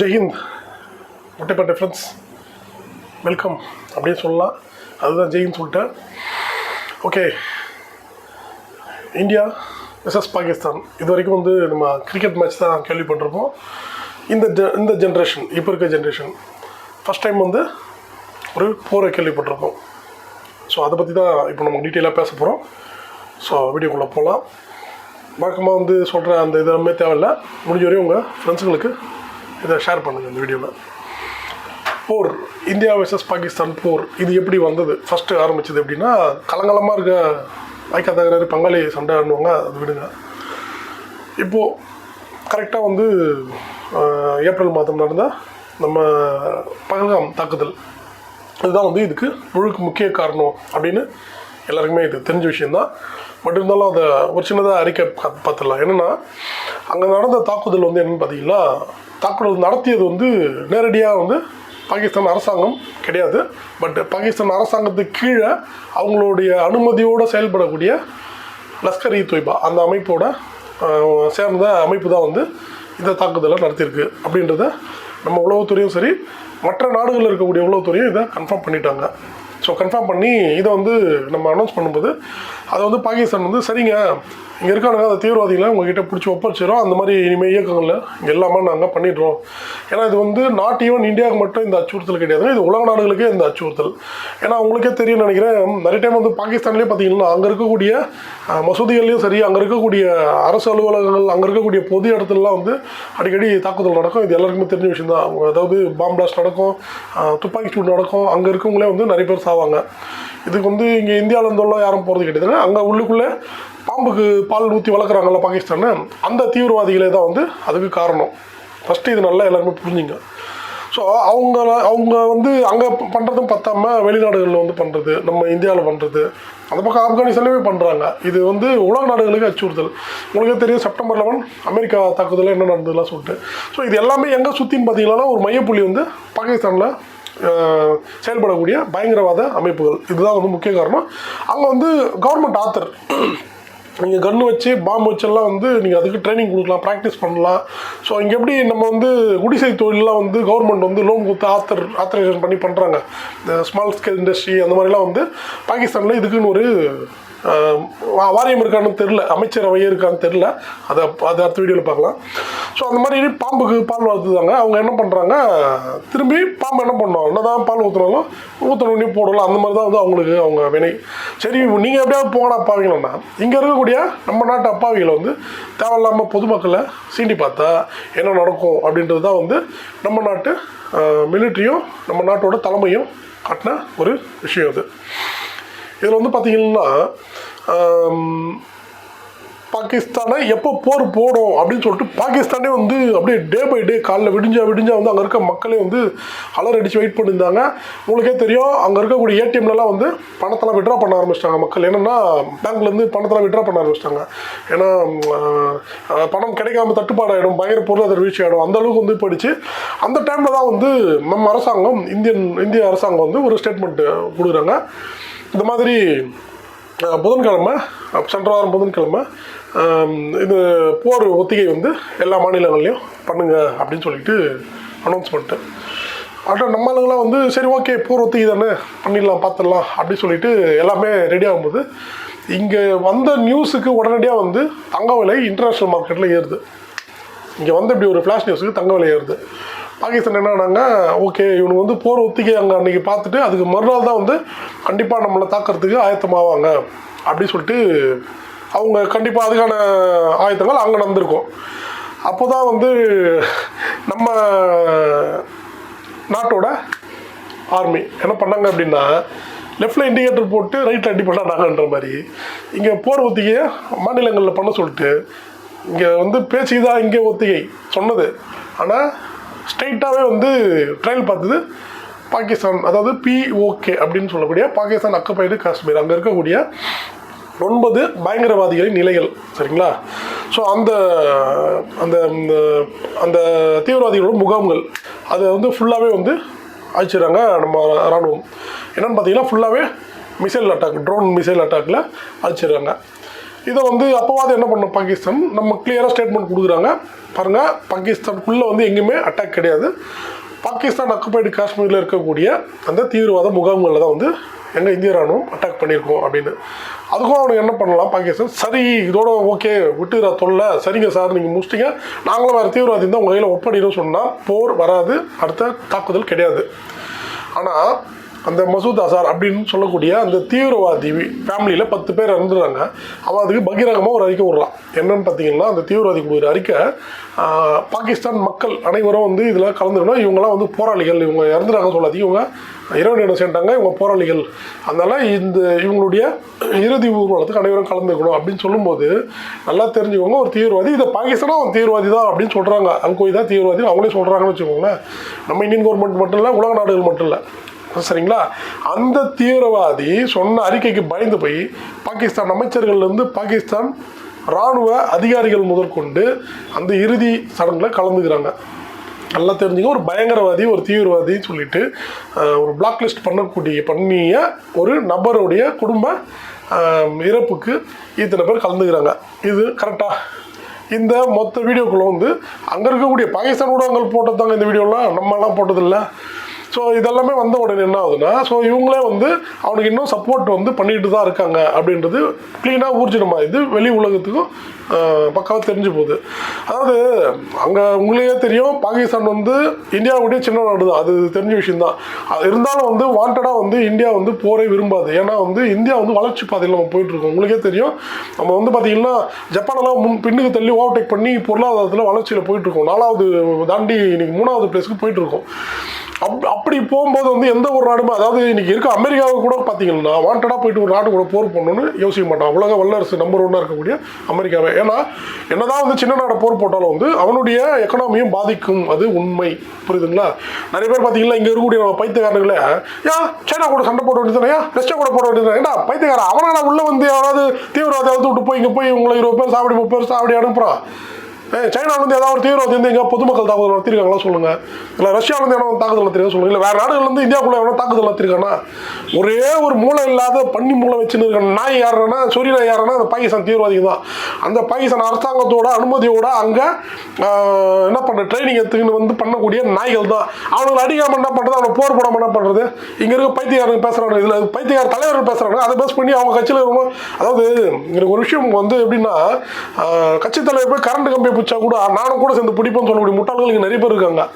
ஜெய்ஹிந்த் முட்டைப்பா difference welcome அப்படின்னு சொல்லலாம். அதுதான் ஜெயின்னு சொல்லிட்டேன். ஓகே இந்தியா எஸ்எஸ் பாகிஸ்தான். இது வரைக்கும் வந்து நம்ம கிரிக்கெட் மேட்ச் தான் கேள்விப்பட்டிருப்போம். இந்த ஜெ இந்த ஜென்ரேஷன் இப்போ இருக்க ஜென்ரேஷன் ஃபஸ்ட் டைம் வந்து ஒரு போரை கேள்விப்பட்டிருப்போம். ஸோ அதை பற்றி தான் இப்போ நம்ம டீட்டெயிலாக பேச போகிறோம் ஸோ வீடியோக்குள்ளே போகலாம் வழக்கமாக வந்து சொல்கிற அந்த இதெல்லாமே தேவையில்லை. முடிஞ்ச வரையும் உங்கள் ஃப்ரெண்ட்ஸுங்களுக்கு இதை ஷேர் பண்ணுங்கள் இந்த வீடியோவில் போர் இந்தியா வர்சஸ் பாகிஸ்தான் போர் இது எப்படி வந்தது? ஃபஸ்ட்டு ஆரம்பிச்சது எப்படின்னா கலங்கலமாக இருக்க ஐக்கிய தகராறு பங்காளி சண்டைன்னுவாங்க அது விடுங்க. இப்போது கரெக்டாக வந்து ஏப்ரல் மாதம் நடந்த நம்ம பகல்காம் தாக்குதல். இதுதான் வந்து இதுக்கு முழுக்க முக்கிய காரணம் அப்படின்னு எல்லாருக்குமே இது தெரிஞ்ச விஷயந்தான் பட் இருந்தாலும் அதை ஒரு சின்னதாக அறிக்கை பார்த்துடலாம். என்னென்னா அங்கே நடந்த தாக்குதல் வந்து என்னென்னு பார்த்தீங்கன்னா தாக்குதல் நடத்தியது வந்து நேரடியாக வந்து பாகிஸ்தான் அரசாங்கம் கிடையாது. பட் பாகிஸ்தான் அரசாங்கத்துக்கு கீழே அவங்களுடைய அனுமதியோடு செயல்படக்கூடிய லஷ்கர் இ தொய்பா அந்த அமைப்போட சேர்ந்த அமைப்பு தான் வந்து இந்த தாக்குதலை நடத்தியிருக்கு. அப்படின்றத நம்ம உளவுத்துறையும் சரி மற்ற நாடுகளில் இருக்கக்கூடிய உளவுத்துறையும் இதை கன்ஃபார்ம் பண்ணிட்டாங்க. ஸோ கன்ஃபார்ம் பண்ணி இதை வந்து நம்ம அனௌன்ஸ் பண்ணும்போது அதை வந்து பாகிஸ்தான் வந்து சரிங்க இங்கே இருக்கானுங்க அந்த தீவிரவாதிகளை உங்ககிட்ட பிடிச்சி ஒப்படைச்சிடும் அந்த மாதிரி இனிமேல் இயக்கங்களில் எல்லாமே நாங்கள் பண்ணிடுறோம். ஏன்னா இது வந்து நாட் ஈவன் இந்தியாவுக்கு மட்டும் இந்த அச்சுறுத்தல் கிடையாது இது உலக நாடுகளுக்கே இந்த அச்சுறுத்தல். ஏன்னா உங்களுக்கே தெரியும் நினைக்கிறேன் நிறைய டைம் வந்து பாகிஸ்தான்லேயே பார்த்தீங்கன்னா அங்கே இருக்கக்கூடிய மசூதிகள்லையும் சரி அங்கே இருக்கக்கூடிய அரசு அலுவலகங்கள் அங்கே இருக்கக்கூடிய பொது இடத்துலலாம் வந்து அடிக்கடி தாக்குதல் நடக்கும். இது எல்லாருக்குமே தெரிஞ்ச விஷயம் தான் அதாவது பாம் பிளாஸ்ட் நடக்கும் துப்பாக்கி சூடு நடக்கும் அங்கே இருக்கவங்களே வந்து நிறைய பேர் சாவாங்க. இதுக்கு வந்து இங்கே இந்தியாவிலேருந்துள்ள யாரும் போகிறது கிடையாது அங்கே உள்ளுக்குள்ளே பாம்புக்கு பால் ஊற்றி வளர்க்குறாங்கல்ல பாகிஸ்தானு அந்த தீவிரவாதிகளே தான் வந்து அதுக்கு காரணம். ஃபஸ்ட்டு இது நல்லா எல்லாருமே புரிஞ்சுங்க. ஸோ அவங்க அவங்க வந்து அங்கே பண்ணுறதும் பத்தாமல் வெளிநாடுகளில் வந்து பண்ணுறது நம்ம இந்தியாவில் பண்ணுறது அந்த பக்கம் ஆப்கானிஸ்தான்லேயுமே பண்ணுறாங்க இது வந்து உலக நாடுகளுக்கு அச்சுறுத்தல். உங்களுக்கே தெரியும் செப்டம்பர் லெவன் அமெரிக்கா தாக்குதலில் என்ன நடந்ததுலாம் சொல்லிட்டு. ஸோ இது எல்லாமே எங்கே சுற்றின்னு பார்த்தீங்கன்னா ஒரு மையப்புள்ளி வந்து பாகிஸ்தானில் செயல்படக்கூடிய பயங்கரவாத அமைப்புகள். இதுதான் வந்து முக்கிய காரணம். அங்கே வந்து கவர்மெண்ட் ஆத்தர் நீங்கள் கன்று வச்சு பாம்பு வச்செல்லாம் வந்து நீங்கள் அதுக்கு ட்ரைனிங் கொடுக்கலாம் ப்ராக்டிஸ் பண்ணலாம். ஸோ இங்கே எப்படி நம்ம வந்து குடிசை தொழிலெலாம் வந்து கவர்மெண்ட் வந்து லோன் கொடுத்து ஆத்தர் ஆத்தரைசேஷன் பண்ணி பண்ணுறாங்க இந்த ஸ்மால் ஸ்கேல் இண்டஸ்ட்ரி அந்த மாதிரிலாம் வந்து பாகிஸ்தானில் இதுக்குன்னு ஒரு வாரியம் இருக்கான்னு தெரில அமைச்சரவையே இருக்கான்னு தெரில அதை அதை அடுத்த வீடியோவில் பார்க்கலாம். ஸோ அந்த மாதிரி பாம்புக்கு பால் வளர்த்துதாங்க. அவங்க என்ன பண்ணுறாங்க திரும்பி பாம்பு என்ன பண்ணோம்? என்னதான் பால் ஊற்றுனாலும் ஊற்றணும் போடலாம். அந்த மாதிரி தான் வந்து அவங்களுக்கு அவங்க வினை. சரி நீங்கள் எப்படியாவது போகணும் அப்பாவிங்களா இங்கே இருக்கக்கூடிய நம்ம நாட்டு அப்பாவிகளை வந்து தேவையில்லாமல் பொதுமக்களை சீண்டி பார்த்தா என்ன நடக்கும் அப்படின்றது தான் வந்து நம்ம நாட்டு மிலிட்ரியும் நம்ம நாட்டோட தலைமையும் காட்டின ஒரு விஷயம் அது. இதில் வந்து பார்த்தீங்கன்னா பாகிஸ்தானை எப்போ போர் போடும் அப்படின்னு சொல்லிட்டு பாகிஸ்தானே வந்து அப்படியே டே பை டே காலைல விடிஞ்சா விடிஞ்சா வந்து அங்கே இருக்க மக்களே வந்து அலர் அடித்து வெயிட் பண்ணியிருந்தாங்க. உங்களுக்கே தெரியும் அங்கே இருக்கக்கூடிய ஏடிஎம்லலாம் வந்து பணத்தெல்லாம் விட்ரா பண்ண ஆரம்பிச்சிட்டாங்க மக்கள். என்னென்னா பேங்க்லேருந்து பணத்தெல்லாம் விட்ரா பண்ண ஆரம்பிச்சிட்டாங்க. ஏன்னா பணம் கிடைக்காம தட்டுப்பாடாயிடும் பயங்கர பொருளாதார வீழ்ச்சி ஆகிடும் அந்த அளவுக்கு வந்து போயிடுச்சு. அந்த டைமில் தான் வந்து நம்ம அரசாங்கம் இந்தியன் இந்திய அரசாங்கம் வந்து ஒரு ஸ்டேட்மெண்ட் கொடுக்குறாங்க. இந்த மாதிரி புதன்கிழமை சென்ற வாரம் புதன்கிழமை இது போர் ஒத்திகை வந்து எல்லா மாநிலங்கள்லையும் பண்ணுங்க அப்படின்னு சொல்லிட்டு அனௌன்ஸ் பண்ணிட்டு அப்புறம் நம்ம ஆளுங்களாம் வந்து சரி ஓகே போர் ஒத்திகை தானே பண்ணிடலாம் பார்த்துடலாம் அப்படின்னு சொல்லிட்டு எல்லாமே ரெடி ஆகும்போது இங்கே வந்த நியூஸுக்கு உடனடியாக வந்து தங்க விலை இன்டர்நேஷ்னல் மார்க்கெட்டில் ஏறுது. இங்கே வந்து இப்படி ஒரு ஃப்ளாஷ் நியூஸுக்கு தங்க விலை ஏறுது. பாகிஸ்தான் என்னன்னாங்க ஓகே இவனுக்கு வந்து போர் ஒத்திகை அங்கே அன்றைக்கி பார்த்துட்டு அதுக்கு மறுநாள் தான் வந்து கண்டிப்பாக நம்மளை தாக்கிறதுக்கு ஆயத்தமாவாங்க. அப்படி சொல்லிட்டு அவங்க கண்டிப்பாக அதுக்கான ஆயத்தங்கள் அங்கே நடந்திருக்கும். அப்போ தான் வந்து நம்ம நாட்டோட ஆர்மி என்ன பண்ணாங்க அப்படின்னா லெஃப்டில் இண்டிகேட்டர் போட்டு ரைட்டில் அடி பண்ணாங்கன்ற மாதிரி இங்கே போர் ஒத்திகையை மாநிலங்களில் பண்ண சொல்லிட்டு இங்கே வந்து பேச்சு தான் இங்கே ஒத்திகை சொன்னது. ஆனால் ஸ்ட்ரைட்டாகவே வந்து ட்ரையல் பார்த்தது பாகிஸ்தான் அதாவது பிஓகே அப்படின்னு சொல்லக்கூடிய பாகிஸ்தான் அக்கப்பைடு காஷ்மீர். அங்கே இருக்கக்கூடிய ஒன்பது பயங்கரவாதிகளின் நிலைகள் சரிங்களா? ஸோ அந்த அந்த அந்த- அந்த தீவிரவாதிகளோட முகாம்கள் அதை வந்து ஃபுல்லாகவே வந்து அழிச்சிடுறாங்க நம்ம இராணுவம் என்னென்னு பார்த்தீங்கன்னா ஃபுல்லாகவே மிசைல் அட்டாக் ட்ரோன் மிசைல் அட்டாக்கில் அழிச்சிடுறாங்க. இதை வந்து அப்போவாது என்ன பண்ணும் பாகிஸ்தான். நம்ம கிளியராக ஸ்டேட்மெண்ட் கொடுக்குறாங்க. பாருங்கள் பாகிஸ்தானுக்குள்ளே வந்து எங்கேயுமே அட்டாக் கிடையாது. பாகிஸ்தான் அக்குபைடு காஷ்மீரில் இருக்கக்கூடிய அந்த தீவிரவாத முகாம்களில் தான் வந்து எங்கள் இந்திய ராணுவம் அட்டாக் பண்ணியிருக்கோம் அப்படின்னு. அதுக்கும் அவனுக்கு என்ன பண்ணலாம்? பாகிஸ்தான் சரி இதோட ஓகே விட்டுற தொல்லை. சரிங்க சார் நீங்கள் முடிச்சிட்டீங்க. நாங்களும் வேறு தீவிரவாதி தான் உங்கள் கையில் ஒப்படைன்னு சொன்னால் போர் வராது. அடுத்த தாக்குதல் கிடையாது. ஆனால் அந்த மசூத் அசார் அப்படின்னு சொல்லக்கூடிய அந்த தீவிரவாதி ஃபேமிலியில் பத்து பேர் இறந்துடுறாங்க. அவள் அதுக்கு பகிரங்கமாக ஒரு அறிக்கை விடுறான் என்னன்னு பார்த்தீங்கன்னா அந்த தீவிரவாதி கொடுக்குற அறிக்கை பாகிஸ்தான் மக்கள் அனைவரும் வந்து இதில் கலந்துக்கணும். இவங்கெல்லாம் வந்து போராளிகள். இவங்க இறந்துறாங்க சொல்லாதீங்க. இவங்க இறைவனிடம் சேர்ந்தாங்க இவங்க போராளிகள். அதனால் இந்த இவங்களுடைய இறுதி ஊர்வலத்துக்கு அனைவரும் கலந்துக்கணும் அப்படின்னு சொல்லும்போது நல்லா தெரிஞ்சுக்கோங்க ஒரு தீவிரவாதி. இதை பாகிஸ்தானும் அவன் தீவிரவாதி தான் அப்படின்னு சொல்கிறாங்க அல்கொய்தா தீவிரவாதி. அவங்களே சொல்கிறாங்கன்னு வச்சுக்கோங்களேன். நம்ம இந்தியன் கவர்மெண்ட் மட்டும் இல்லை உலக நாடுகள் மட்டும் இல்லை. சரிங்களா? அந்த தீவிரவாதி சொன்ன அறிக்கைக்கு பயந்து போய் பாகிஸ்தான் அமைச்சர்கள்லேருந்து பாகிஸ்தான் இராணுவ அதிகாரிகள் முதற்கொண்டு அந்த இறுதி சடங்கில் கலந்துக்கிறாங்க. நல்லா தெரிஞ்சுங்க. ஒரு பயங்கரவாதி ஒரு தீவிரவாதின்னு சொல்லிட்டு ஒரு பிளாக் லிஸ்ட் பண்ணக்கூடிய பண்ணிய ஒரு நபருடைய குடும்ப இறப்புக்கு இத்தனை பேர் கலந்துக்கிறாங்க. இது கரெக்டாக இந்த மொத்த வீடியோக்குள்ளே வந்து அங்கே இருக்கக்கூடிய பாகிஸ்தான் ஊடகங்கள் போட்டதாங்க இந்த வீடியோலாம் நம்மலாம் போட்டதில்லை. ஸோ இதெல்லாமே வந்த உடனே என்ன ஆகுதுன்னா ஸோ இவங்களே வந்து அவனுக்கு இன்னும் சப்போர்ட் வந்து பண்ணிட்டு தான் இருக்காங்க அப்படின்றது க்ளீனாக ஊர்ஜிதமாக இது வெளி உலகத்துக்கும் பக்காவாக தெரிஞ்சு போகுது. அதாவது அங்கே உங்களுக்கே தெரியும் பாகிஸ்தான் வந்து இந்தியாவுடைய சின்ன நாடு தான் அது தெரிஞ்ச விஷயம்தான். அது இருந்தாலும் வந்து வாண்டடாக வந்து இந்தியா வந்து போரை விரும்பாது. ஏன்னா வந்து இந்தியா வந்து வளர்ச்சி பாதையில் நம்ம போயிட்டுருக்கோம். உங்களுக்கே தெரியும். நம்ம வந்து பார்த்தீங்கன்னா ஜப்பானெல்லாம் முன் பின்னுக்கு தள்ளி ஓவர்டேக் பண்ணி பொருளாதாரத்தில் வளர்ச்சியில் போயிட்டுருக்கோம். நாலாவது தாண்டி இன்னைக்கு மூணாவது பிளேஸ்க்கு போயிட்டுருக்கோம். அப் அப்படி போகும்போது வந்து எந்த ஒரு நாடுமே அதாவது இன்றைக்கி இருக்க அமெரிக்காவை கூட பார்த்தீங்கன்னா வாண்டடாக போயிட்டு ஒரு நாடு கூட போர் பண்ணணும்னு யோசிக்க மாட்டான் உலக வல்லரசு நம்பர் ஒன்னாக இருக்கக்கூடிய அமெரிக்காவே. ஏன்னா என்னதான் வந்து சின்ன நாட போர் போட்டாலும் வந்து அவனுடைய எக்கனாமியும் பாதிக்கும். அது உண்மை. புரியுதுங்களா? நிறைய பேர் பார்த்தீங்கன்னா இங்கே இருக்கக்கூடிய நம்ம பைத்தியக்காரங்களே ஏன் சைனா கூட சண்டை போட வேண்டியது ஏன் ரஷ்யா கூட போட வேண்டியது ஏன்டா பைத்தியக்காரன் அவனால உள்ள வந்து யாராவது தீவிரவாதி விட்டு போய் இங்கே போய் உங்களை இருபது பேர் சாப்பிடி முப்பது பேர் சாப்பிடி அனுப்புகிறான் சைனாவிலேருந்து ஏதாவது ஒரு தீவிரவாதி வந்து எங்கே பொதுமக்கள் தாக்குதல் நடத்திருக்காங்களா சொல்லுங்க? இல்லை ரஷ்யாவிலேருந்து எவனோ தாக்குதல் நடத்திருக்கா சொல்லுங்க. இல்லை வேறு நாடுகள்லேருந்து இந்தியாவுக்குள்ள எவ்வளோ தாக்குதல் நடத்திருக்கானா ஒரே ஒரு மூளை இல்லாத பண்ணி மூளை வச்சுன்னு இருக்க நாய் யாருன்னா சொரி நாய் யாருன்னா அந்த பாகிஸ்தான் தீவிரவாதி தான். அந்த பாகிஸ்தான் அரசாங்கத்தோட அனுமதியோட அங்கே என்ன பண்ணுற ட்ரைனிங் எடுத்துக்கின்னு வந்து பண்ணக்கூடிய நாய்கள் தான். அவனுங்களை அடிக்காமல் என்ன பண்ணுறது அவனை போர் போடாமல் என்ன பண்ணுறது இங்கே இருக்க பைத்தியக்காரங்க பேசுகிறாங்க இதில் பைத்தியக்கார தலைவர்கள் பேசுகிறாங்க அதை பேஸ் பண்ணி அவங்க கட்சியில் இருக்கணும் அதாவது எனக்கு ஒரு விஷயம் வந்து எப்படின்னா கட்சி தலைவர் போய் கரண்ட் கம்பி பிச்சா கூட நானும் கூட சேர்ந்து பிடிப்போம்னு சொல்லக்கூடிய முட்டாள்கள் இங்கே நிறைய பேர் இருக்காங்க.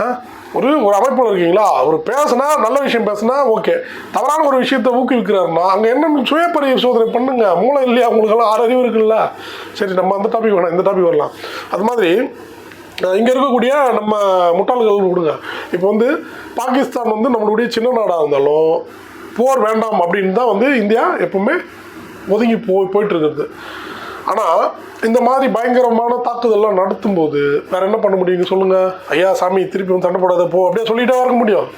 ஆ? ஒரு ஒரு அமைப்பில் இருக்கீங்களா? அவர் பேசுனா நல்ல விஷயம் பேசுனா ஓகே. தவறான ஒரு விஷயத்தை ஊக்குவிக்கிறாருன்னா அங்கே என்ன சுய பரிசோதனை பண்ணுங்க. மூளை இல்லையா? உங்களுக்கெல்லாம் ஆறு அறிவு இருக்குல்ல? சரி நம்ம அந்த டாபிக் வேணாம். இந்த டாபிக் வரலாம். அது மாதிரி இங்கே இருக்கக்கூடிய நம்ம முட்டாள்கள் கொடுங்க இப்போ வந்து பாகிஸ்தான் வந்து நம்மளுடைய சின்ன நாடாக இருந்தாலும் போர் வேண்டாம் அப்படின்னு தான் வந்து இந்தியா எப்பவுமே ஒதுங்கி போய் போயிட்டு இருக்குது ஆனால் இந்த மாதிரி பயங்கரமான தாக்குதல்லாம் நடத்தும் போது வேற என்ன பண்ண முடியுங்க சொல்லுங்க. ஐயா சாமி திருப்பி வந்து சண்டை போடாத போ. அப்படியே சொல்லிட்டே இருக்க முடியும்.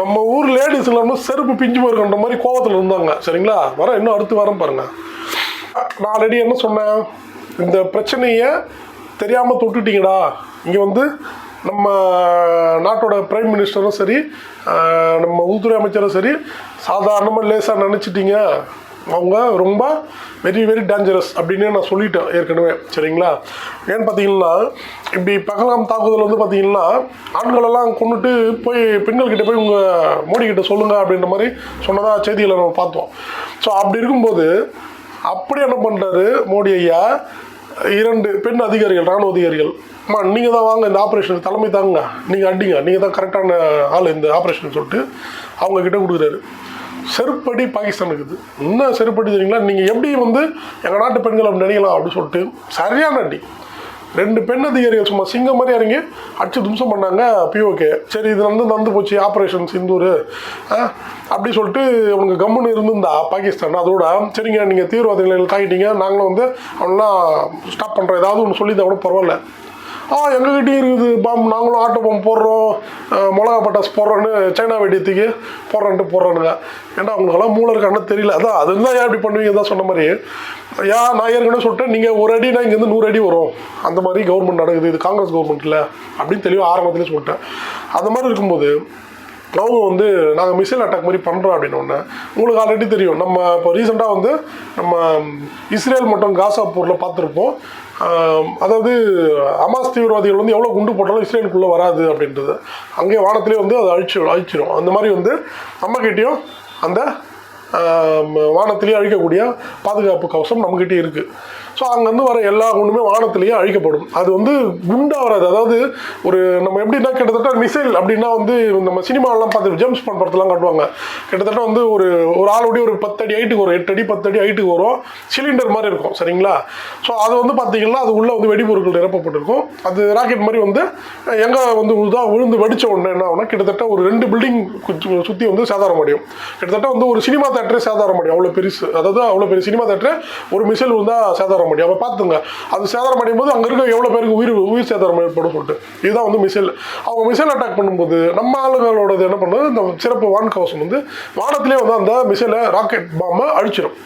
நம்ம ஊர் லேடிஸ் எல்லாமே செருப்பு பிஞ்சு போயிருக்கின்ற மாதிரி கோவத்தில் இருந்தாங்க. சரிங்களா? வர இன்னும் அடுத்து வரேன் பாருங்க. நான் ஆல்ரெடி என்ன சொன்னேன்? இந்த பிரச்சனையை தெரியாமல் தொட்டுட்டீங்கடா. இங்கே வந்து நம்ம நாட்டோட பிரைம் மினிஸ்டரும் சரி நம்ம உள்துறை அமைச்சரும் சரி சாதாரணமாக லேசாக நினச்சிட்டீங்க. அவங்க ரொம்ப வெரி வெரி டேஞ்சரஸ் அப்படின்னு நான் சொல்லிட்டேன் ஏற்கனவே சரிங்களா? ஏன்னு பார்த்தீங்கன்னா இப்படி பகலாம் தாக்குதல் வந்து பார்த்தீங்கன்னா ஆண்களெல்லாம் கொண்டுட்டு போய் பெண்கள்கிட்ட போய் உங்கள் மோடி சொல்லுங்கள் அப்படின்ற மாதிரி சொன்னதாக செய்திகளை நம்ம பார்த்தோம். ஸோ அப்படி இருக்கும்போது அப்படி என்ன பண்ணுறாரு மோடி ஐயா? இரண்டு பெண் அதிகாரிகள் ராணுவ அதிகாரிகள். அம்மா நீங்கள் தான் வாங்க இந்த ஆப்ரேஷன் தலைமை தாங்க நீங்கள் அடிங்க. நீங்கள் தான் கரெக்டான ஆள் இந்த ஆப்ரேஷன் சொல்லிட்டு அவங்கக்கிட்ட கொடுக்குறாரு. செருப்படி பாகிஸ்தானுக்கு இது என்ன செருப்படி தெரியுங்களா? நீங்கள் எப்படி வந்து எங்கள் நாட்டு பெண்கள் அப்படி நினைக்கலாம் அப்படின்னு சொல்லிட்டு சரியான அடி. ரெண்டு பெண் அதிகாரிகள் சும்மா சிங்கம் மாதிரி இறங்கி அடிச்சு தும்சம் பண்ணாங்க பிஓகே சரி இது வந்து நடந்து போச்சு ஆப்ரேஷன் சிந்தூர். ஆ, அப்படி சொல்லிட்டு அவங்க கம்முன்னு இருந்திருந்தா பாகிஸ்தான். அதோட சரிங்க நீங்கள் தீவிரவாதிகளை தாக்கிட்டீங்க. நாங்களும் வந்து அவனெல்லாம் ஸ்டாப் பண்ணுறோம் ஏதாவது ஒன்று சொல்லி கூட பரவாயில்ல. ஆ எங்ககிட்டயும் இருக்குது. பாம் நாங்களும் ஆட்டோ பாம்பு போடுறோம். மிளகா பட்டாசு போடுறோன்னு சைனா வெடியத்துக்கு போடுறோன்ட்டு போடுறானுங்க ஏன்னா அவங்களுக்கெல்லாம் மூளை இருக்கான்னு தெரியல. அதான் அது ஏன் இப்படி பண்ணுவீங்க? தான் சொன்ன மாதிரி. யா நான் ஏற்கனவே சொல்லிட்டேன். நீங்கள் ஒரு அடினா இங்கேருந்து நூறு அடி வரும். அந்த மாதிரி கவர்மெண்ட் நடக்குது. இது காங்கிரஸ் கவர்மெண்ட் இல்லை. அப்படின்னு தெளிவாக ஆரம்பத்துலேயே சொல்லிட்டேன். அந்த மாதிரி இருக்கும்போது அவங்க வந்து நாங்கள் மிசைல் அட்டாக் மாதிரி பண்ணுறோம் அப்படின்னு ஒன்று உங்களுக்கு ஆல்ரெடி தெரியும். நம்ம இப்போ ரீசெண்டாக வந்து நம்ம இஸ்ரேல் மற்றும் காசா போரில் பார்த்துருப்போம். அதாவது அமாஸ் தீவிரவாதிகள் வந்து எவ்வளோ குண்டு போட்டாலும் இஸ்ரேலுக்குள்ளே வராது அப்படின்றது. அங்கே வானத்திலே வந்து அதை அழிச்சு அழிச்சிடும் அந்த மாதிரி வந்து நம்மக்கிட்டேயும் அந்த வானத்திலேயே அழிக்கக்கூடிய பாதுகாப்பு கவசம் நம்மக்கிட்டே இருக்குது ஸோ அங்கேருந்து வர எல்லா குண்டுமே வானத்திலேயே அழிக்கப்படும். அது வந்து குண்டா வராது. அதாவது ஒரு நம்ம எப்படின்னா கிட்டத்தட்ட மிசைல் அப்படின்னா வந்து நம்ம சினிமாலாம் பார்த்து ஜேம்ஸ் பாண்ட் படத்தெல்லாம் காட்டுவாங்க. கிட்டத்தட்ட வந்து ஒரு ஒரு ஆளுடைய ஒரு பத்தடி ஹைட்டுக்கு வரும். எட்டு அடி பத்து அடி ஹைட்டுக்கு வரும். சிலிண்டர் மாதிரி இருக்கும். சரிங்களா? ஸோ அது வந்து பார்த்தீங்கன்னா அது உள்ளே வந்து வெடிபொருட்கள் நிரப்பப்பட்டிருக்கும். அது ராக்கெட் மாதிரி வந்து எங்கே வந்து இதாக விழுந்து வெடிச்ச உடனே என்ன ஆகும்னா கிட்டத்தட்ட ஒரு ரெண்டு பில்டிங் சுற்றி வந்து சேதாரம் அடையும். கிட்டத்தட்ட வந்து ஒரு சினிமா தேட்டரே சேதாரம் அடையும். அவ்வளோ பெருசு. அதாவது அவ்வளோ பெரிய சினிமா தேட்டரே ஒரு மிசைல் விழுந்தா சேதாரம் அடையும் அப்போ பார்த்துங்க அது சேதாரம் அடையும் போது அங்கே இருக்க எவ்வளோ பேருக்கு உயிர் உயிர் சேதாரம் ஏற்படும் சொல்லிட்டு. இதுதான் வந்து மிசைல் அவங்க மிசைல் அட்டாக் பண்ணும்போது நம்ம ஆளுங்களோடது என்ன பண்ணுது? இந்த சிறப்பு வான் கவசம் வந்து வானத்திலே வந்து அந்த மிசைலை ராக்கெட் பாம்பை அழிச்சிடும்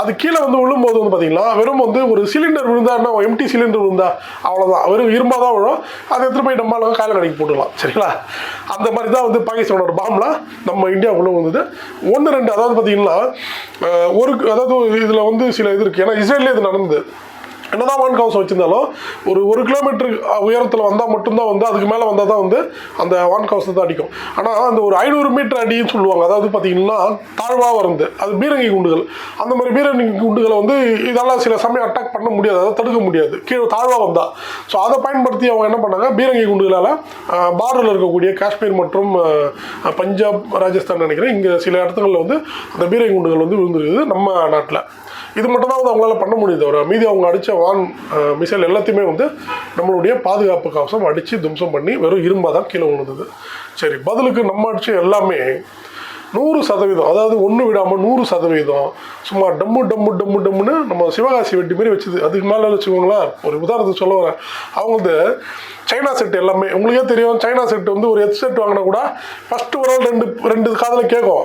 அது கீழே வந்து விழும்போது வந்து பார்த்தீங்கன்னா வெறும் வந்து ஒரு சிலிண்டர் விழுந்தா என்ன எம்டி சிலிண்டர் விழுந்தா அவ்வளோதான் வெறும் இரும்பாக தான் விழும். அதை எடுத்துகிட்டு போய் நம்ம காயில் கடைக்கு போட்டுக்கலாம் சரிங்களா? அந்த மாதிரி தான் வந்து பாகிஸ்தானோட பாம்லாம் நம்ம இந்தியாவுக்குள்ளே வந்தது. ஒன்று ரெண்டு அதாவது பார்த்தீங்கன்னா ஒரு அதாவது இதில் வந்து சில இது இருக்குது ஏன்னா இஸ்ரேல்லே இது நடந்தது. என்னதான் வான் கவசம் வச்சிருந்தாலும் ஒரு ஒரு கிலோமீட்டர் உயரத்தில் வந்தால் மட்டும்தான் வந்து அதுக்கு மேலே வந்தால் தான் வந்து அந்த வான் கவசத்தை அடிக்கும். ஆனால் அந்த ஒரு ஐநூறு மீட்டர் அடின்னு சொல்லுவாங்க. அதாவது பார்த்தீங்கன்னா தாழ்வாக வருது அது பீரங்கி குண்டுகள். அந்த மாதிரி பீரங்கி குண்டுகளை வந்து இதெல்லாம் சில சமயம் அட்டாக் பண்ண முடியாது. அதை தடுக்க முடியாது. கீழே தாழ்வாக வந்தால் ஸோ அதை பயன்படுத்தி அவங்க என்ன பண்ணாங்க? பீரங்கி குண்டுகளால் பார்டரில் இருக்கக்கூடிய காஷ்மீர் மற்றும் பஞ்சாப் ராஜஸ்தான் நினைக்கிறேன். இங்கே சில இடத்துங்களில் வந்து அந்த பீரங்கி குண்டுகள் வந்து விழுந்துருக்குது நம்ம நாட்டில். இது மட்டும் தான் வந்து அவங்களால பண்ண முடியுது. தவிர மீதி அவங்க அடித்த வான் மிசைல் எல்லாத்தையுமே வந்து நம்மளுடைய பாதுகாப்பு கவசம் அடித்து தும்சம் பண்ணி வெறும் இரும்பாக தான் கீழே விழுந்தது. சரி பதிலுக்கு நம்ம அடித்த எல்லாமே நூறு சதவீதம். அதாவது ஒன்று விடாமல் நூறு சதவீதம். சும்மா டம்மு டம்மு டம்மு டம்முன்னு நம்ம சிவகாசி வெட்டி மாதிரி வச்சுது. அதுக்கு மேலே வச்சுக்கோங்களேன் ஒரு உதாரணத்துக்கு சொல்ல வரேன். அவங்களது சைனா செட் எல்லாமே உங்களுக்கே தெரியும் சைனா செட் வந்து ஒரு ஹெட்செட் வாங்கினா கூட ஃபஸ்ட்டு ஒரு நாள் ரெண்டு ரெண்டு காதில் கேட்கும்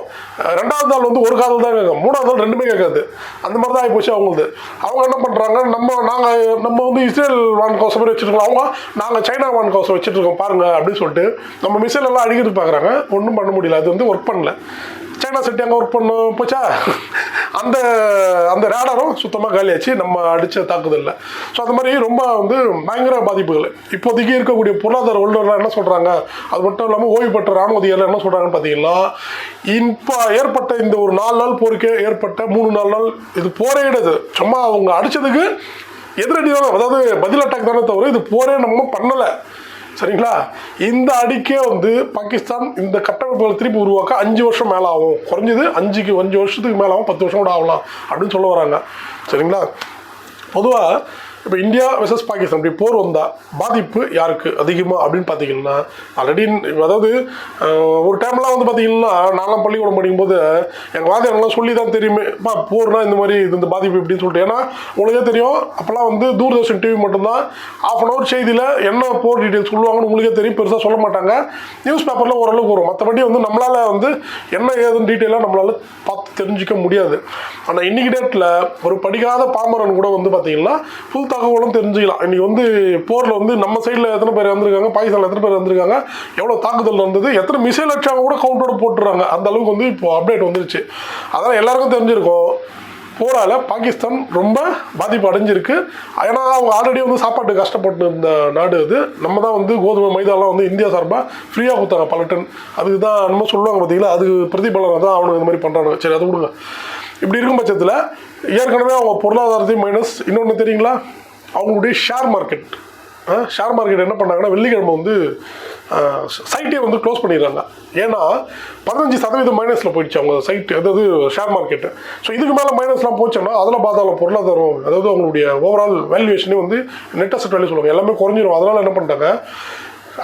ரெண்டாவது நாள் வந்து ஒரு காதில் தான் கேட்கும் மூணாவது நாள் ரெண்டுமே கேட்காது. அந்த மாதிரி தான் ஆகிப்போச்சு அவங்களது. அவங்க என்ன பண்ணுறாங்க நம்ம நாங்கள் நம்ம வந்து இஸ்ரேல் வான் கோசம் மாதிரி வச்சுருக்கோம். அவங்க நாங்கள் சைனா வான் கோசம் வச்சுட்டு இருக்கோம். பாருங்க அப்படின்னு சொல்லிட்டு நம்ம மிசைல் எல்லாம் அடிக்கிறது பார்க்குறாங்க ஒன்றும் பண்ண முடியல. அது வந்து ஒர்க் பண்ணல. சைனா செட்டி அங்கே ஒர்க் பண்ண போச்சா? அந்த அந்த ரேடாரும் சுத்தமாக காலியாச்சு. நம்ம அடித்த தாக்குதலில் ஸோ அந்த மாதிரி ரொம்ப வந்து பயங்கர பாதிப்புகள். இப்போதைக்கு இருக்கக்கூடிய பொருளாதார வல்லுநர்லாம் என்ன சொல்கிறாங்க அது மட்டும் இல்லாமல் ஓய்வு பெற்ற ராணுவ அதிகாரிகள் என்ன சொல்கிறாங்கன்னு பார்த்தீங்கன்னா இப்போ ஏற்பட்ட இந்த ஒரு நாலு நாள் போருக்கே ஏற்பட்ட மூணு நாலு நாள் இது போரே கிடையாது. சும்மா அவங்க அடித்ததுக்கு எதிரடி தான் அதாவது பதில் அட்டாக் தானே தவிர இது போரே நம்ம பண்ணலை. சரிங்களா? இந்த அடிக்கே வந்து பாகிஸ்தான் இந்த கட்டமைப்புகளை திருப்பி உருவாக்க அஞ்சு வருஷம் மேலே ஆகும் குறைஞ்சது அஞ்சுக்கு அஞ்சு வருஷத்துக்கு மேலே ஆகும் பத்து வருஷம் கூட ஆகலாம் அப்படின்னு சொல்ல வராங்க. சரிங்களா? பொதுவாக இப்போ இந்தியா வெர்சஸ் பாகிஸ்தான் இப்படி போர் வந்தால் பாதிப்பு யாருக்கு அதிகமாக அப்படின்னு பார்த்தீங்கன்னா ஆல்ரெடி அதாவது ஒரு டைம்லாம் வந்து பார்த்தீங்கன்னா நான்லாம் பள்ளிக்கூடம் படிக்கும்போது எங்கள் வாத்தியாரெல்லாம் சொல்லி தான் தெரியுமே பா போர்னா இந்த மாதிரி இது இந்த பாதிப்பு இப்படின்னு சொல்லிட்டு. ஏன்னா உங்களுக்கே தெரியும் அப்போல்லாம் வந்து தூர்தர்ஷன் டிவி மட்டும்தான் ஆஃப் அன் ஹவர் செய்தியில் என்ன போர் டீட்டெயில்ஸ் சொல்லுவாங்கன்னு உங்களுக்கே தெரியும் பெருசாக சொல்ல மாட்டாங்க. நியூஸ் பேப்பரில் ஓரளவுக்கு வரும். மற்றபடி வந்து நம்மளால் வந்து என்ன ஏதுன்னு டீட்டெயிலாக நம்மளால் பார்த்து தெரிஞ்சிக்க முடியாது. ஆனால் இன்னைக்கு டேட்டில் ஒரு படிக்காத பாமரன் கூட வந்து பார்த்தீங்கன்னா ஃபுல் தகவலும் தெரிஞ்சுக்கலாம். இன்னைக்கு வந்து போரில் வந்து நம்ம சைடில் எத்தனை பேர் வந்திருக்காங்க பாகிஸ்தானில் எத்தனை பேர் வந்திருக்காங்க எவ்வளோ தாக்குதல் நடந்தது? எத்தனை மிசைல் அடிச்சாங்க கூட கவுண்டோட போட்டுறாங்க. அந்த அளவுக்கு வந்து இப்போ அப்டேட் வந்துருச்சு. அதனால் எல்லாருக்கும் தெரிஞ்சிருக்கும். போரால பாகிஸ்தான் ரொம்ப பாதிப்பு அடைஞ்சிருக்கு. ஏன்னா அவங்க ஆல்ரெடி வந்து சாப்பாட்டு கஷ்டப்பட்டு இருந்த நாடு அது. நம்ம தான் வந்து கோதுமை மைதாலாம் வந்து இந்தியா சார்பாக ஃப்ரீயாக கொடுத்தாங்க பல டன் அதுக்கு தான் நம்ம சொல்லுவாங்க பார்த்தீங்களா? அது பிரதிபலனை தான் அவனுக்கு இந்த மாதிரி பண்ணுறாங்க சரி அது கொடுங்க. இப்படி இருக்கும் பட்சத்தில் ஏற்கனவே அவங்க பொருளாதாரத்தையும் மைனஸ் இன்னொன்று தெரியுங்களா? அவங்களுடைய ஷேர் மார்க்கெட் ஷேர் மார்க்கெட் என்ன பண்ணாங்கன்னா வெள்ளிக்கிழமை வந்து சைட்டே வந்து க்ளோஸ் பண்ணிடுறாங்க. ஏன்னா பதினஞ்சு சதவீதம் மைனஸில் போயிடுச்சு அவங்க சைட் அதாவது ஷேர் மார்க்கெட்டு ஸோ இதுக்கு மேலே மைனஸ்லாம் போச்சோன்னா அதில் பார்த்தாலும் பொருளாதாரம் அதாவது அவங்களுடைய ஓவரால் வேல்யூவேஷனே வந்து நெட் அசட் வேல்யூ சொல்லுவாங்க. எல்லாமே குறைஞ்சிரும். அதனால் என்ன பண்ணிட்டாங்க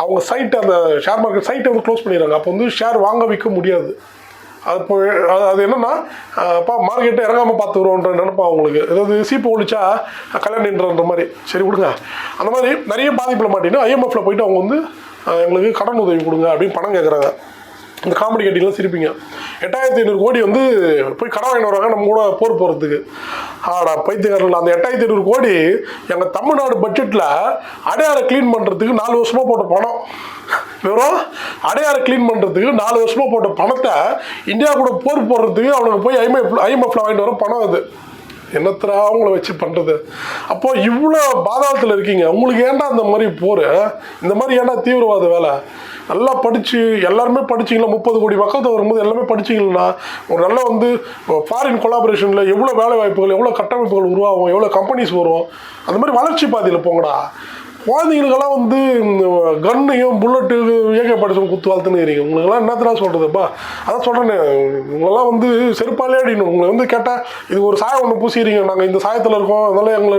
அவங்க சைட் அந்த ஷேர் மார்க்கெட் சைட்டை வந்து க்ளோஸ் பண்ணிடுறாங்க. அப்போ வந்து ஷேர் வாங்க விற்க முடியாது. அது போய் அது- அது என்னன்னா அப்பா மார்க்கெட்டை இறங்காமல் பார்த்துக்கிறோன்ற நினைப்பா அவங்களுக்கு ஏதாவது சீப்பு ஒழிச்சா கல்யாணின்ற மாதிரி. சரி கொடுங்க. அந்த மாதிரி நிறைய பாதிப்பில் மாட்டின்னு ஐஎம்எஃப்ல போயிட்டு அவங்க வந்து எங்களுக்கு கடன் உதவி கொடுங்க அப்படின்னு பணம் கேட்குறாங்க இந்த காமெடி கட்டிலாம் சிரிப்பீங்க. எட்டாயிரத்தி ஐநூறு கோடி வந்து போய் கடன் வாங்கிட்டு வராங்க நம்ம கூட போர் போகிறதுக்கு ஆடா பைத்தியக்காரர்கள் அந்த எட்டாயிரத்தி ஐநூறு கோடி எங்கள் தமிழ்நாடு பட்ஜெட்டில் அடையாளம் க்ளீன் பண்ணுறதுக்கு நாலு வருஷமாக போட்ட பணம். வெறும் அடையாறு க்ளீன் பண்ணுறதுக்கு நாலு வருஷமாக போட்ட பணத்தை இந்தியா கூட போர் போடுறதுக்கு அவனுக்கு போய் ஐஎம்எஃப் ஐஎம்எஃப்ல வாங்கிட்டு வர பணம் அது. என்னத்தரா அவங்கள வச்சு பண்ணுறது அப்போது இவ்வளோ பாதாளத்தில் இருக்கீங்க. உங்களுக்கு ஏன்டா இந்த மாதிரி போர்? இந்த மாதிரி ஏன்டா தீவிரவாத வேலை? நல்லா படித்து எல்லாருமே படிச்சிங்களா? முப்பது கோடி மக்கள் வரும்போது எல்லாமே படிச்சீங்கன்னா ஒரு நல்ல வந்து ஃபாரின் கொலாபரேஷனில் எவ்வளோ வேலை வாய்ப்புகள் எவ்வளோ கட்டமைப்புகள் உருவாகும் எவ்வளோ கம்பெனிஸ் வரும்? அந்த மாதிரி வளர்ச்சி பாதையில் போங்கடா. குழந்தைங்களுக்கெல்லாம் வந்து கன்னையும் புல்லட்டு ஏகப்படுத்தும் குத்து வாழ்த்துன்னு உங்களுக்கெல்லாம் என்னத்தான் சொல்கிறதுப்பா அதான் சொல்கிறேனே உங்களெல்லாம் வந்து செருப்பாலே அடிக்கணும். உங்களை வந்து கேட்டால் இது ஒரு சாயம் ஒன்று பூசிடுறீங்க நாங்கள் இந்த சாயத்தில் இருக்கோம். அதனால எங்களை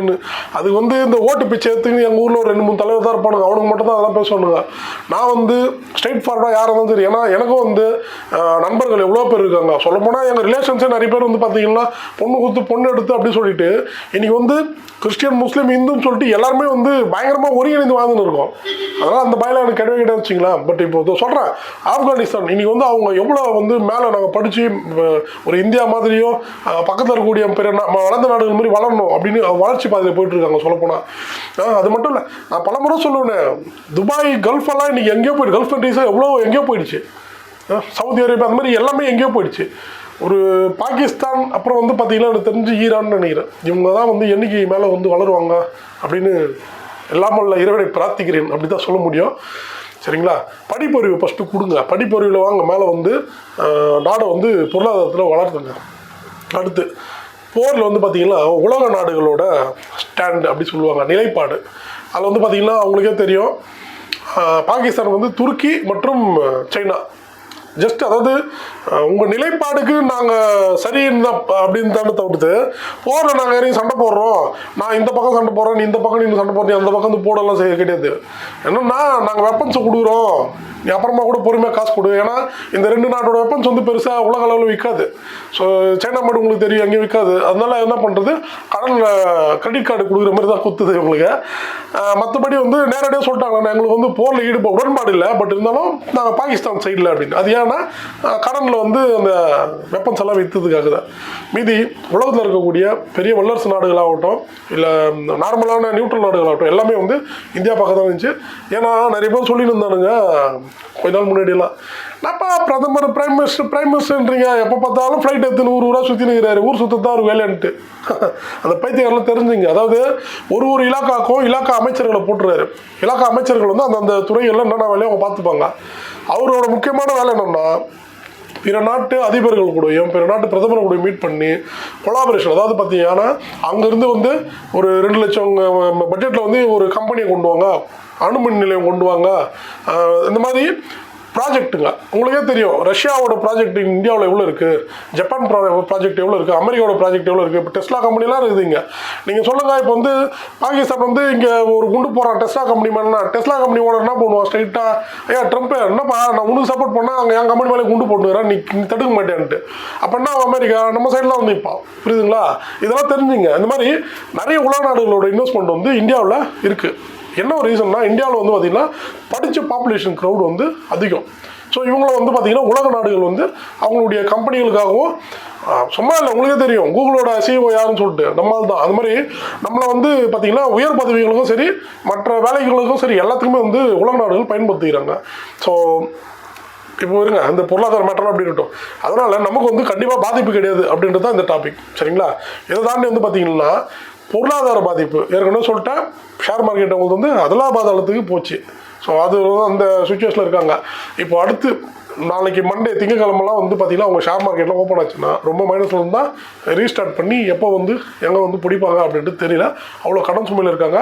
அது வந்து இந்த ஓட்டு பிச்சை எடுத்துன்னு எங்கள் ஊரில் ஒரு ரெண்டு மூணு தலைவர் தான் இருப்பானுங்க. அவனுக்கு மட்டும் தான் அதெல்லாம் பேசணுங்க நான் வந்து ஸ்ட்ரெயிட் ஃபார்வர்டாக யாராக இருந்தாலும் சரி ஏன்னா எனக்கும் வந்து நண்பர்கள் எவ்வளோ பேர் இருக்காங்க. சொல்ல போனால் எங்கள் ரிலேஷன்ஸே நிறைய பேர் வந்து பார்த்தீங்கன்னா பொண்ணு கொடுத்து பொண்ணு எடுத்து அப்படின்னு சொல்லிட்டு இன்றைக்கி வந்து கிறிஸ்டியன் முஸ்லீம் இந்துன்னு சொல்லிட்டு எல்லாருமே வந்து பயங்கரமாக ஒருங்கிணைந்து வாழ்ந்துன்னு இருக்கோம். அதனால் அந்த பயல எனக்கு கிடையவே கிடையாது வச்சுங்களேன் பட் இப்போ சொல்கிறேன் ஆப்கானிஸ்தான் இன்னைக்கு வந்து அவங்க எவ்வளோ வந்து மேலே நாங்கள் படித்து ஒரு இந்தியா மாதிரியோ பக்கத்தில் இருக்கக்கூடிய பெரிய வளர்ந்த நாடுகள் மாதிரி வளரணும் அப்படின்னு வளர்ச்சி பாதையில் போயிட்டுருக்காங்க சொல்லப்போனால் அது மட்டும் இல்லை நான் பலமுறை சொல்லுவேன் துபாய் கல்ஃபெல்லாம் இன்றைக்கி எங்கேயோ போயிடுச்சு. கல்ஃப் கண்ட்ரீஸாக எவ்வளோ எங்கேயோ போயிடுச்சு. சவுதி அரேபியா அந்த மாதிரி எல்லாமே எங்கேயோ போயிடுச்சு. ஒரு பாகிஸ்தான் அப்புறம் வந்து பார்த்தீங்கன்னா எனக்கு தெரிஞ்சு ஈரான்னு நினைக்கிறேன். இவங்க தான் வந்து என்னைக்கு மேலே வந்து வளருவாங்க அப்படின்னு எல்லாமல்ல இறைவனை பிரார்த்திக்கிறேன் அப்படி தான் சொல்ல முடியும். சரிங்களா? படிப்பறிவு ஃபஸ்ட்டு கொடுங்க. படிப்பறிவில் வாங்க மேலே வந்து நாடை வந்து பொருளாதாரத்தில் வளர்த்துங்க. அடுத்து போரில் வந்து பார்த்திங்கன்னா உலக நாடுகளோட ஸ்டாண்ட் அப்படி சொல்லுவாங்க நிலைப்பாடு. அதில் வந்து பார்த்திங்கன்னா அவங்களுக்கே தெரியும். பாகிஸ்தான் வந்து துருக்கி மற்றும் சைனா. ஜஸ்ட் அதாவது உங்கள் நிலைப்பாடுக்கு நாங்கள் சரின்னு தான் அப்படின்னு தானே தவிர்த்து போகிற நாங்கள் யாரையும் சண்டை போடுறோம். நான் இந்த பக்கம் சண்டை போடுறேன் நீ இந்த பக்கம் நீ சண்டை போடுறீங்க அந்த பக்கம் வந்து போடலாம் செய்ய கிடையாது. என்னன்னா நாங்கள் வெப்பன்ஸை கொடுக்குறோம். நீ அப்புறமா கூட பொறுமையாக காசு கொடு. ஏன்னா இந்த ரெண்டு நாட்டோட வெப்பன்ஸ் வந்து பெருசாக உலக அளவில் விற்காது ஸோ சைனா மட்டும் உங்களுக்கு தெரியும் அங்கேயும் விற்காது அதனால என்ன பண்ணுறது கடனில் கிரெடிட் கார்டு கொடுக்குற மாதிரி தான் குத்துது உங்களுக்கு மற்றபடி வந்து நேரடியாக சொல்லிட்டாங்க. "நான் எங்களுக்கு வந்து போரில் ஈடுபட உடன்பாடு இல்லை. பட் இருந்தாலும் நாங்கள் பாகிஸ்தான் சைடில் அப்படின்னு. அது ஏன் என்னென்னா கடனில் வந்து அந்த வெப்பன்ஸ் எல்லாம் விற்றதுக்காக தான். மீதி உலகத்தில் இருக்கக்கூடிய பெரிய வல்லரசு நாடுகளாகட்டும் இல்லை நார்மலான நியூட்ரல் நாடுகளாகட்டும் எல்லாமே வந்து இந்தியா பக்கம் தான் இருந்துச்சு. ஏன்னா நிறைய பேர் சொல்லிட்டு இருந்தானுங்க கொஞ்ச நாள் முன்னாடியெல்லாம். என்னப்பா பிரதமர் பிரைம் மினிஸ்டர் பிரைம் மினிஸ்டர்ன்றீங்க எப்போ பார்த்தாலும் ஃப்ளைட் எடுத்து ஊர் ஊராக சுற்றி நிற்கிறாரு ஊர் சுற்றத்தான் ஒரு வேலைன்ட்டு அந்த பைத்தியக்காரெல்லாம் தெரிஞ்சுங்க. அதாவது ஒரு ஒரு இலாக்காக்கும் இலாக்கா அமைச்சர்களை போட்டுறாரு. இலாக்கா அமைச்சர்கள் வந்து அந்தந்த துறைகளில் என்னென்ன வேலையை அவங்க பார்த்துப்பாங்க. அவரோட முக்கியமான வேலை என்னென்னா பிற நாட்டு அதிபர்கள் கூடயும் பிற நாட்டு பிரதமர் கூட மீட் பண்ணி கொலாபரேஷன் அதாவது பார்த்தீங்கன்னா அங்கேருந்து வந்து ஒரு ரெண்டு லட்சம் பட்ஜெட்டில் வந்து ஒரு கம்பெனியை கொண்டு வாங்க அணுமின் நிலையம் கொண்டு வாங்க. இந்த மாதிரி ப்ராஜெக்ட்டுங்க உங்களுக்கே தெரியும் ரஷ்யாவோட ப்ராஜெக்ட் இந்தியாவில் எவ்வளோ இருக்குது ஜப்பான் ப்ராஜெக்ட் எவ்வளோ இருக்குது அமெரிக்காவோட ப்ராஜெக்ட் எவ்வளோ இருக்குது இப்போ டெஸ்லா கம்பெனிலாம் இருக்குதுங்க நீங்கள் சொல்லுங்கள் இப்போ வந்து பாகிஸ்தான் வந்து இங்கே ஒரு குண்டு போகிறான் டெஸ்லா கம்பெனி மேலே டெஸ்லா கம்பெனி ஓனர் என்ன பண்ணுவான் ஸ்ட்ரைட்டாக ஐயா ட்ரம்ப் என்னப்பா நான் உனக்கு சப்போர்ட் பண்ணால் அங்கே என் கம்பெனி மேலே குண்டு போட்டுக்கிறேன் நீ நீ தடுக்க மாட்டேன்ட்டு அப்போ என்ன அமெரிக்கா நம்ம சைட்லாம் வந்து நிற்பான் புரியுதுங்களா? இதெல்லாம் தெரிஞ்சுங்க. இந்த மாதிரி நிறைய உலக நாடுகளோட இன்வெஸ்ட்மெண்ட் வந்து இந்தியாவில் இருக்குது என்ன ஒரு ரீசன்னா இந்தியாவில் வந்து பார்த்திங்கன்னா படித்த பாப்புலேஷன் க்ரௌட் வந்து அதிகம். ஸோ இவங்கள வந்து பார்த்திங்கன்னா உலக நாடுகள் வந்து அவங்களுடைய கம்பெனிகளுக்காகவும் சும்மா இல்லை உங்களுக்கே தெரியும். கூகுளோட சிஓ யாருன்னு சொல்லிட்டு நம்மால் தான் அது மாதிரி நம்மளை வந்து பார்த்திங்கன்னா உயர் பதவிகளுக்கும் சரி மற்ற வேலைகளுக்கும் சரி எல்லாத்துக்குமே வந்து உலக நாடுகள் பயன்படுத்திக்கிறாங்க. ஸோ இப்போ இருங்க அந்த பொருளாதார மேட்டர்லாம் அப்படி இருக்கட்டும். அதனால் நமக்கு வந்து கண்டிப்பாக பாதிப்பு கிடையாது அப்படின்றது தான் இந்த டாபிக் சரிங்களா? இதை தாண்டி வந்து பார்த்தீங்கன்னா பொருளாதார பாதிப்பு. ஏற்கனவே சொல்லிட்டேன் ஷேர் மார்க்கெட் அவங்களுக்கு வந்து அதெல்லாம் பாதாளத்துக்கு போச்சு. ஸோ அது அந்த சுச்சுவேஷனில் இருக்காங்க. இப்போ அடுத்து நாளைக்கு மண்டே திங்கக்கிழமெல்லாம் வந்து பார்த்தீங்கன்னா அவங்க ஷேர் மார்க்கெட்டில் ஓப்பன் ஆச்சுன்னா ரொம்ப மைனஸில் இருந்தால் ரீஸ்டார்ட் பண்ணி எப்போ வந்து எங்கே வந்து பிடிப்பாங்க அப்படின்ட்டு தெரியல. அவ்வளோ கடன் சுமையில் இருக்காங்க.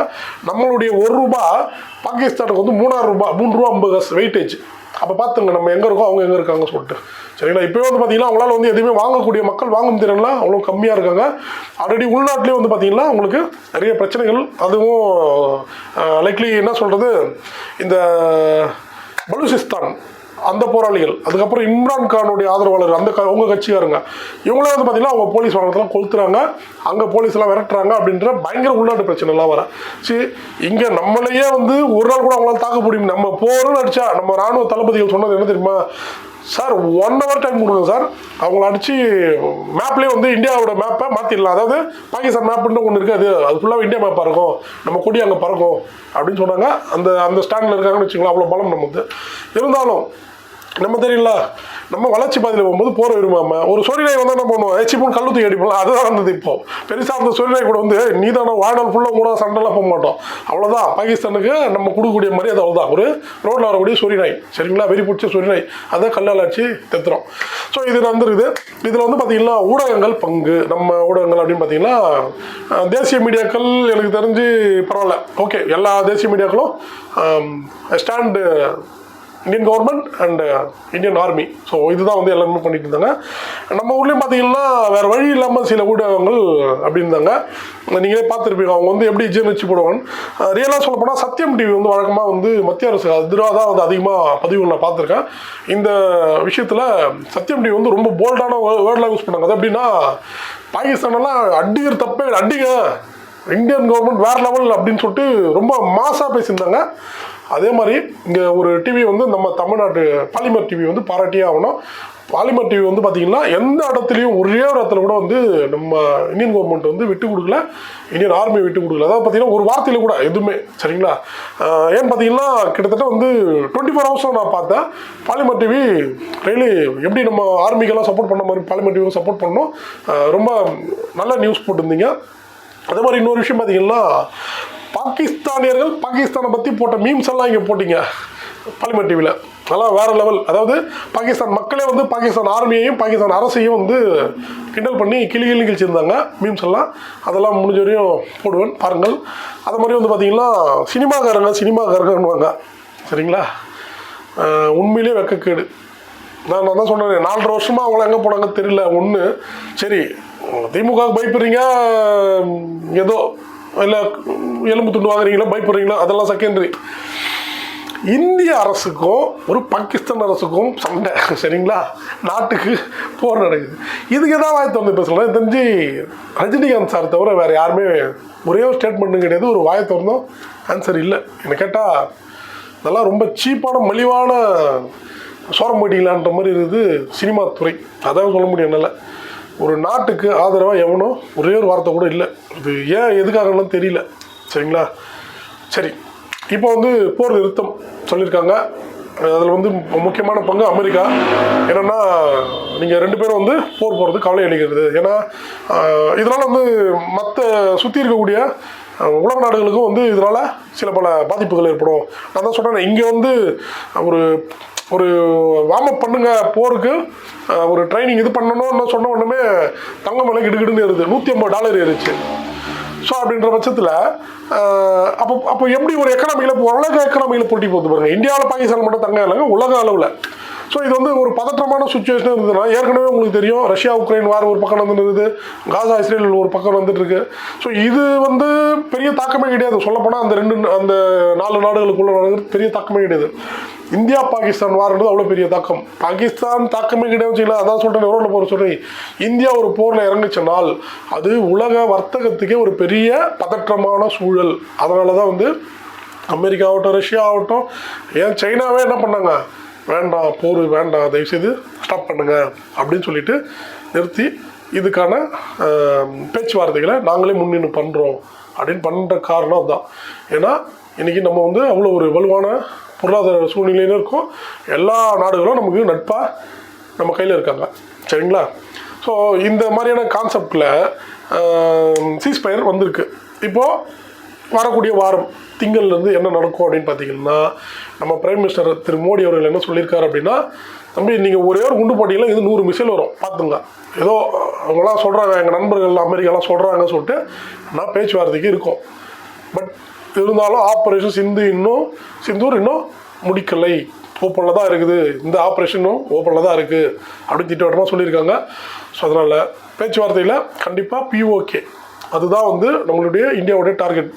நம்மளுடைய ஒரு ரூபா பாகிஸ்தானுக்கு வந்து மூணாயிரம் ரூபாய் மூணு ரூபா ஐம்பது காசு வெயிட்டேஜ் அப்போ பார்த்துங்க நம்ம எங்கே இருக்கோம் அவங்க எங்கே இருக்காங்க சொல்லிட்டு. சரிங்களா? இப்போ வந்து பார்த்தீங்கன்னா அவங்களால வந்து எதுவுமே வாங்கக்கூடிய மக்கள் வாங்கும் திறன்லாம் அவ்வளோ கம்மியாக இருக்காங்க. ஆல்ரெடி உள்நாட்டிலே வந்து பார்த்தீங்கன்னா உங்களுக்கு நிறைய பிரச்சனைகள் அதுவும் லைக்லி என்ன சொல்கிறது இந்த பலூசிஸ்தான். அந்த போராளிகள் அதுக்கப்புறம் இம்ரான் கானுடைய ஆதரவாளர் அந்த க- அவங்க கட்சிக்காரங்க இவங்களே வந்து பார்த்தீங்கன்னா அவங்க போலீஸ் வாகனத்தெல்லாம் கொளுத்துறாங்க அங்கே போலீஸ்லாம் விரட்டுறாங்க அப்படின்ற பயங்கர உள்நாட்டு பிரச்சனைலாம் வர சரி இங்கே நம்மளையே வந்து ஒரு நாள் கூட அவங்களால தாக்க முடியும். நம்ம போறோம்னு அடிச்சா நம்ம ராணுவ தளபதிகள் சொன்னது என்ன தெரியுமா? சார் ஒன் ஹவர் டைம் கொடுங்க சார். அவங்கள அடிச்சு மேப்லேயே வந்து இந்தியாவோட மேப்பை மாற்றிடலாம் அதாவது பாகிஸ்தான் மேப்புன்னு ஒன்று இருக்குது அது அது ஃபுல்லாக இந்தியா மேப்பாக இருக்கும். நம்ம கொடி அங்கே பறக்கும் அப்படின்னு சொன்னாங்க. அந்த அந்த ஸ்டாண்டில் இருக்காங்கன்னு வச்சுக்கலாம் அவ்வளோ பலம் நமக்கு இருந்தாலும் நம்ம தெரியல. நம்ம வளர்ச்சி பாதையில் போகும்போது போற விரும்பாம ஒரு சொரிநாய் வந்து என்ன பண்ணுவோம்? ஏச்சி மூணு கல்லு தூக்கி அடிப்போம் அதுதான் வந்தது இப்போ. பெருசாக அந்த சொரிநாய் கூட வந்து நீ தானே வாழ்நாள் ஃபுல்லாக கூட சண்டைலாம் போக மாட்டோம். அவ்வளோதான் பாகிஸ்தானுக்கு நம்ம கொடுக்கக்கூடிய மரியாதை அவ்வளோதான் ஒரு ரோட்டில் வரக்கூடிய சொரிநாய் சரிங்களா? வெறி பிடிச்ச சொரிநாய் அதை கல்லால் அடிச்சு தெத்துறோம் ஸோ இது வந்துருக்குது இதில் வந்து பார்த்தீங்கன்னா ஊடகங்கள் பங்கு. நம்ம ஊடகங்கள் அப்படின்னு பார்த்தீங்கன்னா தேசிய மீடியாக்கள் எனக்கு தெரிஞ்சு பரவாயில்ல. ஓகே எல்லா தேசிய மீடியாக்களும் stand Indian government and Indian army so இதுதான் வந்து எல்லாருமே பண்ணிட்டு இருந்தாங்க. நம்ம ஊர்லேயும் பார்த்தீங்கன்னா வேறு வழி இல்லாமல் சில ஊடகங்கள் அப்படி இருந்தாங்க. நீங்களே பார்த்துருப்பீங்க அவங்க வந்து எப்படி ஜீர்ணிச்சு போடுவாங்க ரியலாக சொல்ல போனால் சத்யம் டிவி வந்து வழக்கமாக வந்து மத்திய அரசு எதிராக தான் வந்து அதிகமாக பதிவு நான் பார்த்துருக்கேன். இந்த விஷயத்தில் சத்யம் டிவி வந்து ரொம்ப போல்டான வேர்டெலாம் யூஸ் பண்ணாங்க. அது எப்படின்னா பாகிஸ்தானெல்லாம் அடிக்கிற தப்பே அடிங்க. இந்தியன் கவர்மெண்ட் வேற லெவல் அப்படின்னு சொல்லிட்டு ரொம்ப மாசாக பேசியிருந்தாங்க. அதே மாதிரி இங்கே ஒரு டிவி வந்து நம்ம தமிழ்நாட்டு பாலிமர் டிவி வந்து பாராட்டியே ஆகணும். பாலிமர் டிவி வந்து பார்த்தீங்கன்னா எந்த இடத்துலையும் ஒரே ஒரு இடத்துல கூட வந்து நம்ம இந்தியன் கவர்மெண்ட் வந்து விட்டு கொடுக்கல. இந்தியன் ஆர்மி விட்டு கொடுக்கல. அதாவது பார்த்தீங்கன்னா ஒரு வார்த்தையில் கூட எதுவுமே சரிங்களா? ஏன்னு பார்த்தீங்கன்னா கிட்டத்தட்ட வந்து டுவெண்ட்டி ஃபோர் ஹவர்ஸும் நான் பார்த்தேன். பாலிமர் டிவி ரெய்லி எப்படி நம்ம ஆர்மிக்கெல்லாம் சப்போர்ட் பண்ண மாதிரி பாலிமர் டிவியும் சப்போர்ட் பண்ணோம் ரொம்ப நல்ல நியூஸ் போட்டிருந்தீங்க. அதே மாதிரி இன்னொரு விஷயம் பார்த்தீங்கன்னா பாகிஸ்தானியர்கள் பாகிஸ்தானை பற்றி போட்ட மீம்ஸ் எல்லாம் இங்கே போட்டிங்க. பாலிமர் டிவியில் அதெல்லாம் வேற லெவல் அதாவது பாகிஸ்தான் மக்களே வந்து பாகிஸ்தான் ஆர்மியையும் பாகிஸ்தான் அரசையும் வந்து கிண்டல் பண்ணி கிளி கிளி கிழிச்சிருந்தாங்க. மீம்ஸ் எல்லாம். அதெல்லாம் முடிஞ்ச வரையும் போடுவேன். பாருங்கள். அது மாதிரி வந்து பார்த்தீங்கன்னா சினிமாக்காரங்க சினிமாக்காரங்கன்னுவாங்க. சரிங்களா? உண்மையிலே உண்மையிலேயே வெக்கக்கேடு. நான் நான் தான் சொன்னேன் நாலரை வருஷமாக அவங்கள எங்கே போனாங்க தெரியல. ஒன்று சரி திமுக பயப்படுறீங்க ஏதோ இல்லை எலும்பு துண்டு வாங்குறீங்களா பயப்படுறீங்களா? அதெல்லாம் செகண்டரி இந்திய அரசுக்கும் ஒரு பாகிஸ்தான் அரசுக்கும் சண்டை. சரிங்களா? நாட்டுக்கு போர் நடக்குது. இதுக்கு எதாவது வாய் திறந்து பேசலாம்? தெரிஞ்சு ரஜினிகாந்த் சார் தவிர வேறு யாருமே ஒரே ஒரு ஸ்டேட்மெண்ட்டும் கிடையாது. ஒரு வாயை திறந்தும். ஆன்சர் இல்லை. என்ன கேட்டால் இதெல்லாம் ரொம்ப சீப்பான மலிவான சோரம் போட்டிங்களான்ற மாதிரி இருக்குது சினிமா துறை. அதான் சொல்ல முடியும் என்னால். ஒரு நாட்டுக்கு ஆதரவாக எவனோ ஒரே ஒரு வார்த்தை கூட இல்லை. இது ஏன் எதுக்காகலாம் தெரியல. சரிங்களா? சரி. இப்போ வந்து போர் நிறுத்தம் சொல்லியிருக்காங்க அதில் வந்து முக்கியமான பங்கு அமெரிக்கா. என்னென்னா நீங்கள் ரெண்டு பேரும் வந்து போர் போகிறது கவலை அளிக்கிறது. ஏன்னா இதனால் வந்து மற்ற சுற்றி இருக்கக்கூடிய உலக நாடுகளுக்கும் வந்து இதனால் சில பல பாதிப்புகள் ஏற்படும். நான் தான் சொல்கிறேன் இங்கே வந்து ஒரு ஒரு வார்ம் பண்ணுங்க போருக்கு. ஒரு ட்ரைனிங் இது பண்ணணும்னு சொன்ன உடனே தங்கம் விலை கிடுகிடுன்னு ஏறுது. நூற்றி ஐம்பது டாலர் ஏறுச்சு. ஸோ அப்படின்ற பட்சத்தில் அப்போ அப்போ எப்படி ஒரு எக்கனாமியில் உலக எக்கனாமியில் போட்டி போகுது பாருங்க. இந்தியாவில் பாகிஸ்தான் மட்டும் தங்க இல்லைங்க உலக அளவில். ஸோ இது வந்து ஒரு பதற்றமான சுச்சுவேஷன் இருந்ததுன்னா ஏற்கனவே உங்களுக்கு தெரியும் ரஷ்யா உக்ரைன் வார் ஒரு பக்கம் வந்துட்டு காசா இஸ்ரேல் ஒரு பக்கம் வந்துட்டு இருக்கு. ஸோ இது வந்து பெரிய தாக்கமே கிடையாது. சொல்லப்போனால் அந்த ரெண்டு அந்த நாலு நாடுகளுக்குள்ள நடக்கிறது பெரிய தாக்கமே கிடையாது. இந்தியா பாகிஸ்தான் வார்ன்றது அவ்வளோ பெரிய தாக்கம். பாகிஸ்தான் தாக்கமே கிடையாது இல்லை அதான் சொல்கிறேன் எவ்வளோ போகிற சொல்கிறேன் இந்தியா ஒரு போரில் இறங்குச்சுனால் அது உலக வர்த்தகத்துக்கே ஒரு பெரிய பதற்றமான சூழல். அதனால தான் வந்து அமெரிக்கா ஆகட்டும் ரஷ்யா ஆகட்டும் ஏன் சைனாவே என்ன பண்ணாங்க? வேண்டாம் போர் வேண்டாம் தயவுசெய்து ஸ்டாப் பண்ணுங்கள் அப்படின்னு சொல்லிட்டு நிறுத்தி இதுக்கான பேச்சுவார்த்தைகளை நாங்களே முன்னின்று பண்ணுறோம் அப்படின்னு பண்ணுற காரணம் அதுதான். ஏன்னா இன்றைக்கி நம்ம வந்து அவ்வளோ ஒரு வலுவான பொருளாதார சூழ்நிலையிலும் இருக்கும். எல்லா நாடுகளும் நமக்கு நட்பாக நம்ம கையில் இருக்காங்க. சரிங்களா? ஸோ இந்த மாதிரியான கான்செப்டில் சீஸ்பயர் வந்திருக்கு. இப்போது வரக்கூடிய வாரம் திங்கள்லேருந்து என்ன நடக்கும் அப்படின்னு பார்த்தீங்கன்னா நம்ம பிரைம் மினிஸ்டர் திரு. மோடி அவர்கள் என்ன சொல்லியிருக்காரு அப்படின்னா தம்பி நீங்கள் ஒரே ஒரு குண்டு போட்டியில் இது நூறு மிசைல் வரும். பார்த்துங்க. ஏதோ அவங்களாம் சொல்கிறாங்க எங்கள் நண்பர்கள் அமெரிக்காலாம் சொல்கிறாங்கன்னு சொல்லிட்டு நான் பேச்சுவார்த்தைக்கு இருக்கும். பட் இருந்தாலும் ஆப்ரேஷன் சிந்து இன்னும் சிந்தூர் இன்னும் முடிக்கலை. ஓப்பனில் தான் இருக்குது. இந்த ஆப்ரேஷனும் ஓப்பனில் தான் இருக்குது அப்படின்னு திட்டவட்டமாக சொல்லியிருக்காங்க. ஸோ அதனால் பேச்சுவார்த்தையில் கண்டிப்பாக பிஓகே அதுதான் வந்து நம்மளுடைய இந்தியாவுடைய டார்கெட்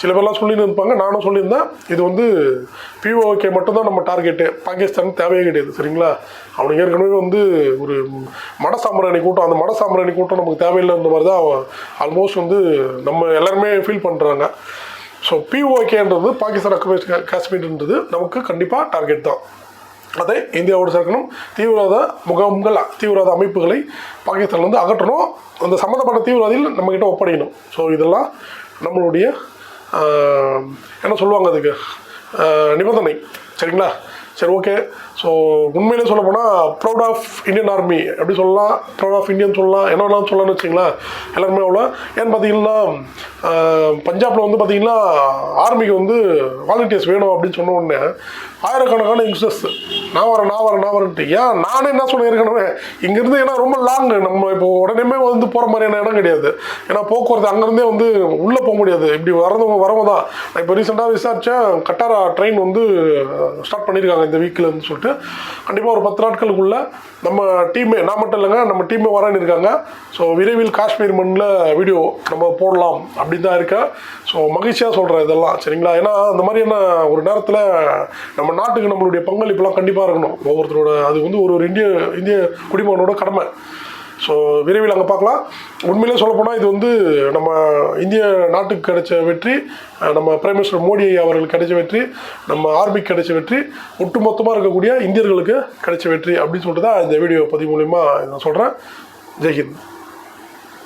சில பேர்லாம் சொல்லின்னு இருப்பாங்க நானும் சொல்லியிருந்தேன். இது வந்து பிஓகே மட்டும்தான் நம்ம டார்கெட்டு பாகிஸ்தான் தேவையே கிடையாது. சரிங்களா? அவனுக்கு ஏற்கனவே வந்து ஒரு மட சாம்பிராணி கூட்டம். அந்த மட சாம்பிராணி கூட்டம் நமக்கு தேவையில்லைன்ற மாதிரி தான் ஆல்மோஸ்ட் வந்து நம்ம எல்லாருமே ஃபீல் பண்ணுறாங்க ஸோ பிஓகேன்றது பாகிஸ்தான் அக்குபேஷன் காஷ்மீர்ன்றது நமக்கு கண்டிப்பாக டார்கெட் தான். அதை இந்தியாவோடு சேர்க்கணும். தீவிரவாத முகாம்கள் தீவிரவாத அமைப்புகளை பாகிஸ்தான்லேருந்து அகற்றணும். அந்த சம்மந்தப்பட்ட தீவிரவாதிகள் நம்மக்கிட்ட ஒப்படைக்கணும் ஸோ இதெல்லாம் நம்மளுடைய என்ன சொல்லுவாங்க அதுக்கு? நிபந்தனை. சரிங்களா? சரி ஓகே ஸோ உண்மையிலே சொல்ல போனால் ப்ரௌட் ஆஃப் இந்தியன் ஆர்மி எப்படி சொல்லலாம்? ப்ரௌட் ஆஃப் இந்தியன் சொல்லலாம். என்ன வேணாலும் சொல்லலாம்னு வச்சிங்களேன் எல்லாருமே அவ்வளோ. ஏன்னு பார்த்தீங்கன்னா பஞ்சாபில் வந்து பார்த்தீங்கன்னா ஆர்மிக்கு வந்து வாலண்டியர்ஸ் வேணும் அப்படின்னு சொன்ன உடனே ஆயிரக்கணக்கான யங்ஸ்டர்ஸ் நான் வரேன் நான் வரேன் நான் வரேன்ட்டு. ஏன்? நானே என்ன சொன்னேன் ஏற்கனவே? இங்கேருந்து ஏன்னா ரொம்ப லாங் நம்ம இப்போ உடனே வந்து போகிற மாதிரியான இடம் கிடையாது. ஏன்னா போக்குவரத்து அங்கேருந்தே வந்து உள்ளே போக முடியாது. இப்படி வரவங்க வரவங்க தான். நான் இப்போ ரீசெண்டாக விசாரித்தேன் கட்டாரா ட்ரெயின் வந்து ஸ்டார்ட் பண்ணியிருக்காங்க. இந்த வீக்கில்னு சொல்லிட்டு. கண்டிப்பாக ஒரு பத்து நாட்களுக்குள்ள நம்ம டீமே நான் மட்டும் இல்லைங்க நம்ம டீமே வரேன்னு இருக்காங்க. ஸோ விரைவில் காஷ்மீர் மண்ணில் வீடியோ நம்ம போடலாம் அப்படின்னு தான் இருக்கேன். ஸோ மகிழ்ச்சியாக சொல்கிறேன் இதெல்லாம் சரிங்களா? ஏன்னா அந்த மாதிரியான ஒரு நேரத்தில் நம்ம நாட்டுக்கு நம்மளுடைய பங்களிப்புலாம் கண்டிப்பாக இருக்கணும். ஒவ்வொருத்தரோட அது வந்து ஒரு ஒரு இந்திய இந்திய குடிமகனோட கடமை. ஸோ விரைவில் அங்கே பார்க்கலாம். உண்மையிலே சொல்லப்போனால் இது வந்து நம்ம இந்திய நாட்டுக்கு கிடைச்ச வெற்றி நம்ம பிரைம் மினிஸ்டர் மோடி அவர்களுக்கு கிடைச்ச வெற்றி நம்ம ஆர்மிக்கு கிடைச்ச வெற்றி ஒட்டுமொத்தமாக இருக்கக்கூடிய இந்தியர்களுக்கு கிடைச்ச வெற்றி அப்படின்னு சொல்லிட்டு தான் இந்த வீடியோ பதிவு மூலிமா நான் சொல்கிறேன் ஜெய்ஹிந்த்